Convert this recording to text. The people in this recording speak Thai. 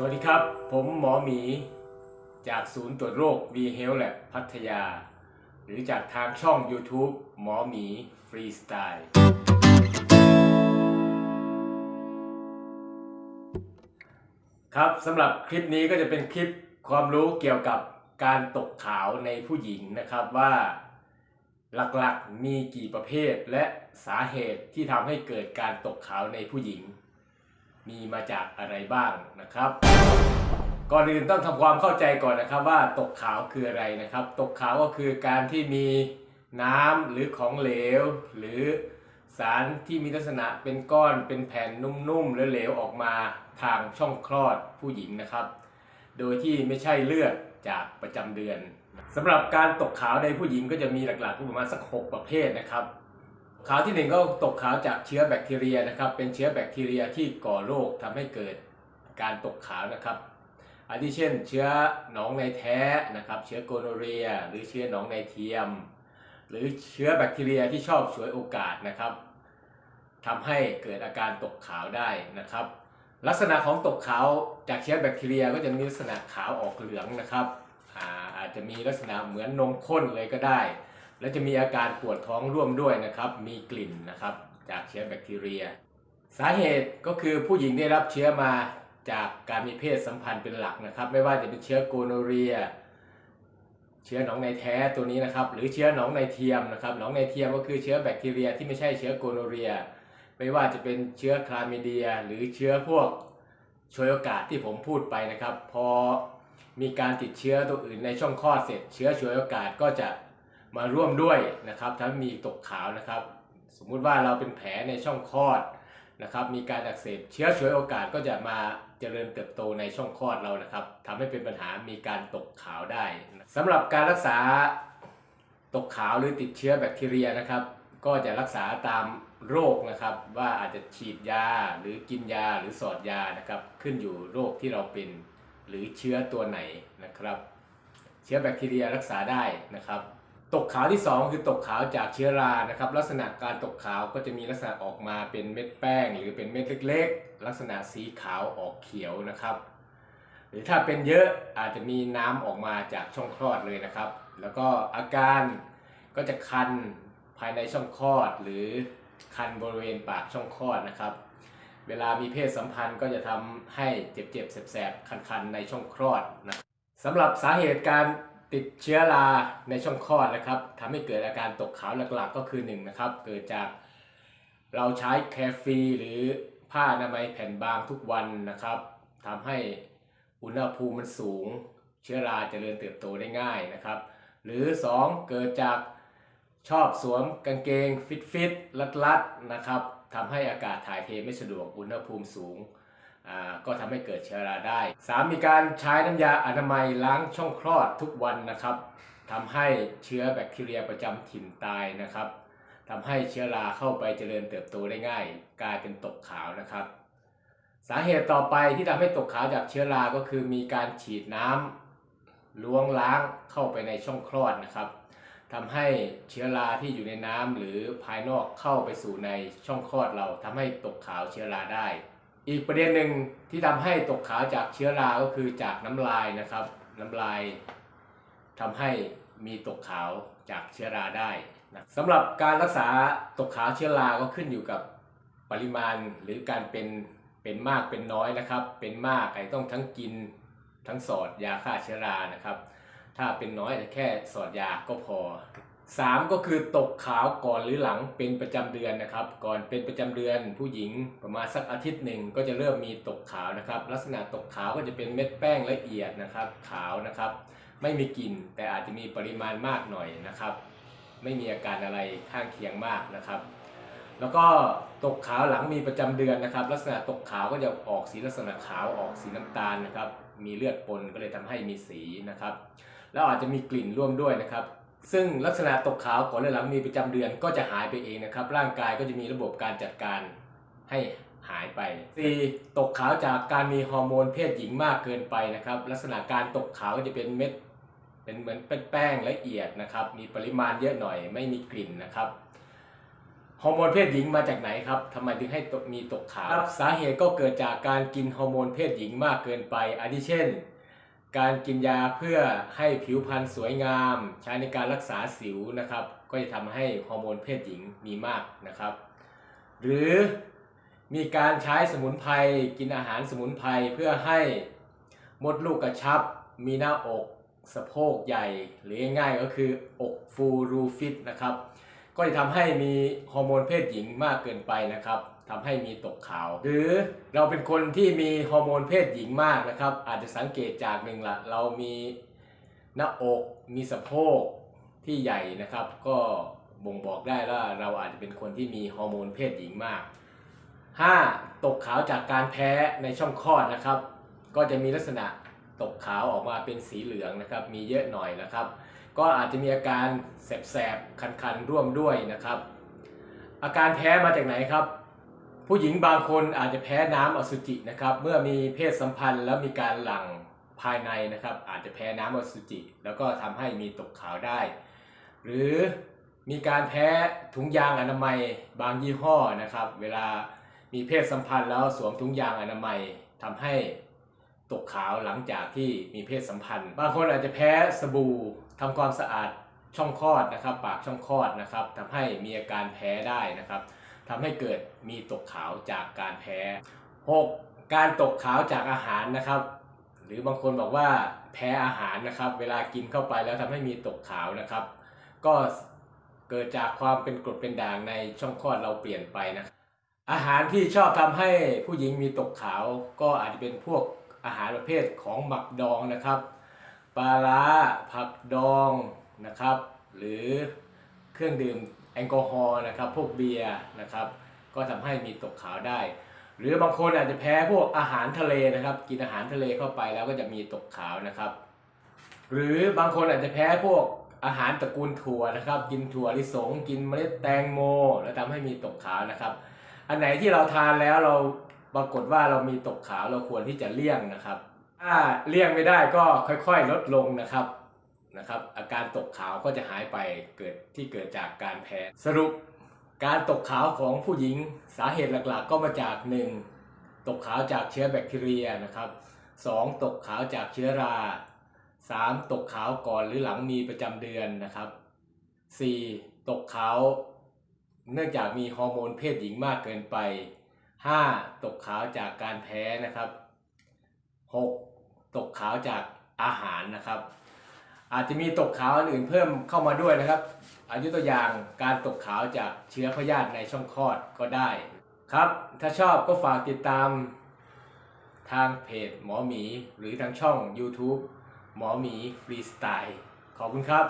สวัสดีครับ ผมหมอหมี จากศูนย์ตรวจโรค V Health Lab พัทยา หรือจากทางช่อง YouTube หมอหมีฟรีสไตล์ครับสำหรับคลิปนี้ก็จะเป็นคลิปความรู้เกี่ยวกับการตกขาวในผู้หญิงนะครับว่าหลักๆมีกี่ประเภทและสาเหตุที่ทำให้เกิดการตกขาวในผู้หญิง มีมาจากอะไรบ้างนะครับ ก่อนอื่นต้องทำความเข้าใจก่อนนะครับว่าตกขาวคืออะไรนะครับ ตกขาวก็คือการที่มีน้ำหรือของเหลว หรือสารที่มีลักษณะเป็นก้อนเป็นแผ่นนุ่มๆหรือเหลวออกมาทางช่องคลอดผู้หญิงนะครับ โดยที่ไม่ใช่เลือดจากประจำเดือนสำหรับการตกขาวในผู้หญิงก็จะมีหลักๆประมาณสัก 6 ประเภทนะครับ ขาวที่หนึ่งก็ตกขาวจากเชื้อแบคทีเรียนะครับ เป็นเชื้อแบคทีเรียที่ก่อโรคทำให้เกิดการตกขาวนะครับอาทิเช่น เชื้อหนองในแท้นะครับ เชื้อโกโนเรีย หรือเชื้อหนองในเทียม หรือเชื้อแบคทีเรียที่ชอบฉวยโอกาสนะครับทำให้เกิดอาการตกขาวได้นะครับ ลักษณะของตกขาวจากเชื้อแบคทีเรียก็จะมีลักษณะขาวออกเหลืองนะครับอาอาจจะมีลักษณะเหมือนนมข้นเลยก็ได้ และจะมีอาการปวดท้องร่วมด้วยนะครับ มีกลิ่นนะครับ จากเชื้อแบคทีเรีย สาเหตุก็คือผู้หญิงได้รับเชื้อมาจากการมีเพศสัมพันธ์เป็นหลักนะครับ ไม่ว่าจะเป็นเชื้อโกโนเรีย เชื้อหนองในแท้ตัวนี้นะครับ หรือเชื้อหนองในเทียมนะครับหนองในเทียมก็คือเชื้อแบคทีเรียที่ไม่ใช่เชื้อโกโนเรีย ไม่ว่าจะเป็นเชื้อคลามิเดีย หรือเชื้อพวกชวยโอกาสที่ผมพูดไปนะครับ พอมีการติดเชื้อตัวอื่นในช่องคลอดเสร็จ เชื้อชวยโอกาสก็จะ มาร่วมด้วยนะครับถ้ามีตกขาวนะครับ สมมุติว่าเราเป็นแผลในช่องคลอดนะครับ มีการอักเสบเชื้อช่วยโอกาสก็จะมาเจริญเติบโตในช่องคลอดเรานะครับทำให้เป็นปัญหามีการตกขาวได้สำหรับการรักษาตกขาวหรือติดเชื้อแบคทีเรียนะครับ ก็จะรักษาตามโรคนะครับ ว่าอาจจะฉีดยาหรือกินยาหรือสอดยานะครับ ขึ้นอยู่โรคที่เราเป็นหรือเชื้อตัวไหนนะครับ เชื้อแบคทีเรียรักษาได้นะครับ ตกขาวที่ 2 คือตกขาวจากเชื้อรานะครับ ลักษณะการตกขาวก็จะมีลักษณะออกมาเป็นเม็ดแป้ง หรือเป็นเม็ดเล็กๆ ลักษณะสีขาวออกเขียวนะครับ หรือถ้าเป็นเยอะอาจจะมีน้ำออกมาจากช่องคลอดเลยนะครับ แล้วก็อาการก็จะคันภายในช่องคลอด หรือคันบริเวณปากช่องคลอดนะครับ เวลามีเพศสัมพันธ์ก็จะทำให้เจ็บๆแสบๆคันๆในช่องคลอดนะสำหรับสาเหตุการ ติดเชื้อราในช่องคลอดนะครับทำให้เกิดอาการตกขาวหลักๆก็คือ1นงนะครับเกิดจากเราใช้แคฟีหรือผ้าอนามัยแผ่นบางทุกวันนะครับทำให้อุณหภูมิมันสูง เชื้อราเจริญเติบโตได้ง่ายนะครับ หรือ 2 เกิดจากชอบสวมกางเกงฟิตฟิตรัดรัดๆนะครับทำให้อากาศถ่ายเทไม่สะดวกอุณหภูมิสูง ก็ทำให้เกิดเชื้อราได้ 3 มีการใช้น้ำยาอนามัยล้างช่องคลอดทุกวันนะครับทำให้เชื้อแบคทีเรียประจำถิ่นตายนะครับทำให้เชื้อราเข้าไปเจริญเติบโตได้ง่าย กลายเป็นตกขาวนะครับ สาเหตุต่อไปที่ทำให้ตกขาวจากเชื้อราก็คือมีการฉีดน้ำล้วงล้างเข้าไปในช่องคลอดนะครับทำให้เชื้อราที่อยู่ในน้ำหรือภายนอกเข้าไปสู่ในช่องคลอดเราทำให้ตกขาวเชื้อราได้ อีกประเด็นหนึ่งที่ทำให้ตกขาวจากเชื้อรา ก็คือจากน้ำลายนะครับ น้ำลายทำให้มีตกขาวจากเชื้อราได้นะสำหรับการรักษาตกขาวเชื้อราก็ขึ้นอยู่กับปริมาณหรือการเป็นเป็นมากเป็นน้อยนะครับ เป็นมากไอต้องทั้งกินทั้งสอดยาฆ่าเชื้อรานะครับ ถ้าเป็นน้อยแค่สอดยาก็พอ 3 ก็คือตกขาวก่อนหรือหลังเป็นประจำเดือนนะครับ ก่อนเป็นประจำเดือนผู้หญิงประมาณสักอาทิตย์หนึ่งก็จะเริ่มมีตกขาวนะครับ ลักษณะตกขาวก็จะเป็นเม็ดแป้งละเอียดนะครับ ขาวนะครับ ไม่มีกลิ่นแต่อาจจะมีปริมาณมากหน่อยนะครับ ไม่มีอาการอะไรข้างเคียงมากนะครับ แล้วก็ตกขาวหลังมีประจำเดือนนะครับ ลักษณะตกขาวก็จะออกสีลักษณะขาวออกสีน้ำตาลนะครับ มีเลือดปนก็เลยทำให้มีสีนะครับ แล้วอาจจะมีกลิ่นร่วมด้วยนะครับ ซึ่งลักษณะตกขาวก่อนและหลังมีประจำเดือนก็จะหายไปเองนะครับ ร่างกายก็จะมีระบบการจัดการให้หายไป 4. ตกขาวจากการมีฮอร์โมนเพศหญิงมากเกินไปนะครับ ลักษณะการตกขาวก็จะเป็นเม็ด เป็นเหมือนเป็นแป้งละเอียดนะครับ มีปริมาณเยอะหน่อยไม่มีกลิ่นนะครับฮอร์โมนเพศหญิงมาจากไหนครับทำไมถึงให้ตกมีตกขาวสาเหตุก็เกิดจากการกินฮอร์โมนเพศหญิงมากเกินไปอาทิเช่น การกินยาเพื่อให้ผิวพรรณสวยงาม ใช้ในการรักษาสิวนะครับ ก็จะทำให้ฮอร์โมนเพศหญิงมีมากนะครับ หรือมีการใช้สมุนไพรกินอาหารสมุนไพรเพื่อให้มดลูกกระชับ มีหน้าอกสะโพกใหญ่ หรือง่ายๆก็คืออกฟูรูฟิตนะครับ ก็จะทำให้มีฮอร์โมนเพศหญิงมากเกินไปนะครับ ทำให้มีตกขาว หรือเราเป็นคนที่มีฮอร์โมนเพศหญิงมากนะครับ อาจจะสังเกตจากหนึ่งละเรามีหน้าอกมีสะโพกที่ใหญ่นะครับ ก็บ่งบอกได้ว่าเราอาจจะเป็นคนที่มีฮอร์โมนเพศหญิงมาก 5. ตกขาวจากการแพ้ในช่องคลอดนะครับ ก็จะมีลักษณะตกขาวออกมาเป็นสีเหลืองนะครับ มีเยอะหน่อยนะครับ ก็อาจจะมีอาการแสบๆ คันๆ ร่วมด้วยนะครับ อาการแพ้มาจากไหนครับ ผู้หญิงบางคนอาจจะแพ้น้ำอสุจินะครับ เมื่อมีเพศสัมพันธ์แล้วมีการหลั่งภายในนะครับ อาจจะแพ้น้ำอสุจิ แล้วก็ทำให้มีตกขาวได้ หรือมีการแพ้ถุงยางอนามัยบางยี่ห้อนะครับ เวลามีเพศสัมพันธ์แล้วสวมถุงยางอนามัยทำให้ตกขาวหลังจากที่มีเพศสัมพันธ์ บางคนอาจจะแพ้สบู่ทำความสะอาดช่องคลอดนะครับ ปากช่องคลอดนะครับทำให้มีอาการแพ้ได้นะครับ ทำให้เกิดมีตกขาวจากการแพ้ 6. การตกขาวจากอาหารนะครับ หรือบางคนบอกว่าแพ้อาหารนะครับ เวลากินเข้าไปแล้วทำให้มีตกขาวนะครับ ก็เกิดจากความเป็นกรดเป็นด่างในช่องคลอดเราเปลี่ยนไปนะครับอาหารที่ชอบทำให้ผู้หญิงมีตกขาว ก็อาจจะเป็นพวกอาหารประเภทของหมักดองนะครับปลาร้าผักดองนะครับ หรือเครื่องดื่ม ลกอฮอล์นะครับพวกเบียร์นะครับก็ทำให้มีตกขาวได้ หรือบางคนอาจจะแพ้พวกอาหารทะเลนะครับ กินอาหารทะเลเข้าไปแล้วก็จะมีตกขาวนะครับ หรือบางคนอาจจะแพ้พวกอาหารตระกูลถั่วนะครับ กินถั่วลิสง กินเมล็ดแตงโม แล้วทำให้มีตกขาวนะครับ อันไหนที่เราทานแล้วเราปรากฏว่าเรามีตกขาวเราควรที่จะเลี่ยงนะครับ ถ้าเลี่ยงไม่ได้ก็ค่อยๆ ลดลงนะครับ นะครับอาการตกขาวก็จะหายไปเกิดที่เกิดจากการแพ้สรุปการตกขาวของผู้หญิงสาเหตุหลักๆ ก็มาจาก 1. ตกขาวจากเชื้อแบคทีเรียนะครับ 2. ตกขาวจากเชื้อรา 3. ตกขาวก่อนหรือหลังมีประจำเดือนนะครับ 4. ตกขาวเนื่องจากมีฮอร์โมนเพศหญิงมากเกินไป 5. ตกขาวจากการแพ้นะครับ 6. ตกขาวจากอาหารนะครับ อาจจะมีตกขาวอื่นเพิ่มเข้ามาด้วยนะครับ อายุตัวอย่างการตกขาวจากเชื้อพยาธิในช่องคลอดก็ได้ ครับ ถ้าชอบก็ฝากติดตาม ทางเพจหมอหมี หรือทางช่อง YouTube หมอหมีฟรีสไตล์ ขอบคุณครับ